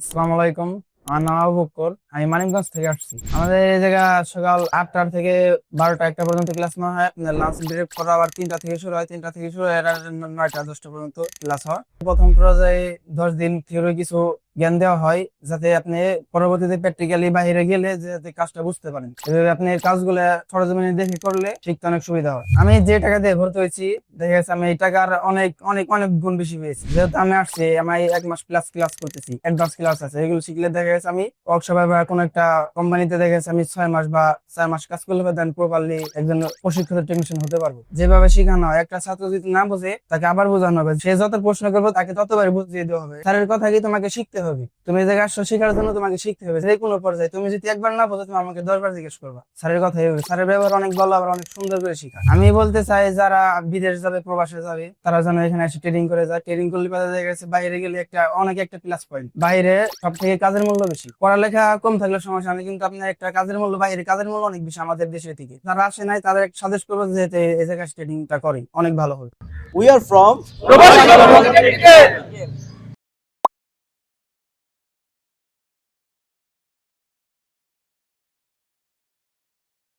আসসালামু আলাইকুম। আমার নাম আবু আমি মানিমগঞ্জ থেকে আসছি। আমাদের এই জায়গা সকাল আটটার থেকে বারোটা একটা পর্যন্ত ক্লাস নেওয়া হয়। আপনার লাঞ্চ ব্রেক করা আবার তিনটা থেকে শুরু হয়। তিনটা থেকে শুরু হয়। নয়টা, দশটা পর্যন্ত ক্লাস হয়। প্রথম পর্যায়ে দশ দিন থিওরি কিছু জ্ঞান দেওয়া হয় যাতে আপনি পরবর্তীতে প্র্যাকটিক্যালি বাইরে গেলে যাতে কাজটা বুঝতে পারেন। এভাবে আপনি কাজগুলো সরজমিনে দেখে করলে শিখতে অনেক সুবিধা হয়। আমি যে টাকা দিয়ে ভর্তি হয়েছি, দেখা গেছে আমি এই টাকার অনেক অনেক অনেক গুণ বেশি পেয়েছি। যেহেতু আমি আসছি, আমি এক মাস প্লাস ক্লাস করতেছি অ্যাডভান্স ক্লাস আছে। এগুলো শিখলে দেখা গেছে আমি ওয়ার্কশপে বা কোনো একটা কোম্পানিতে দেখা গেছে আমি ছয় মাস বা চার মাস কাজ করলে দেন প্রপারলি একজন প্রশিক্ষিত টেকনিশিয়ান হতে পারব। যেভাবে শেখানো হয়, একটা ছাত্র যদি না বোঝে, তাকে আবার বোঝানো হবে। সে যত প্রশ্ন করব, তাকে ততবার বুঝিয়ে দেওয়া হবে। স্যারের কথা কি তোমাকে শিখতে হবে? তুমি এই জায়গায় আসছো শেখার জন্য তোমাকে শিখতে হবে। যে কোনো পর্যায়ে তুমি যদি একবার না বোঝো তুমি আমাকে দশবার জিজ্ঞেস করবা। স্যারের কথা হবে স্যারের ব্যবহার অনেক ভালো আবার অনেক সুন্দর করে শেখা আমি বলতে চাই যারা বিদেশ যাবে প্রবাসে যাবে তারা যেন এখানে এসে ট্রেনিং করে যায়। ট্রেনিং করলে পাওয়া যায় গেছে বাইরে গেলে একটা অনেক একটা প্লাস পয়েন্ট বাইরে সব থেকে কাজের মূল্য বেশি। পড়ালেখা কম থাকলে সমস্যা নেই কিন্তু আপনার একটা কাজের মূল্য বাইরে কাজের মূল্য অনেক বেশি আমাদের দেশের থেকে যারা আসে নাই তাদের সাজেস্ট করব যে এই জায়গায় ট্রেনিংটা করে অনেক ভালো হবে। From Robot Technical.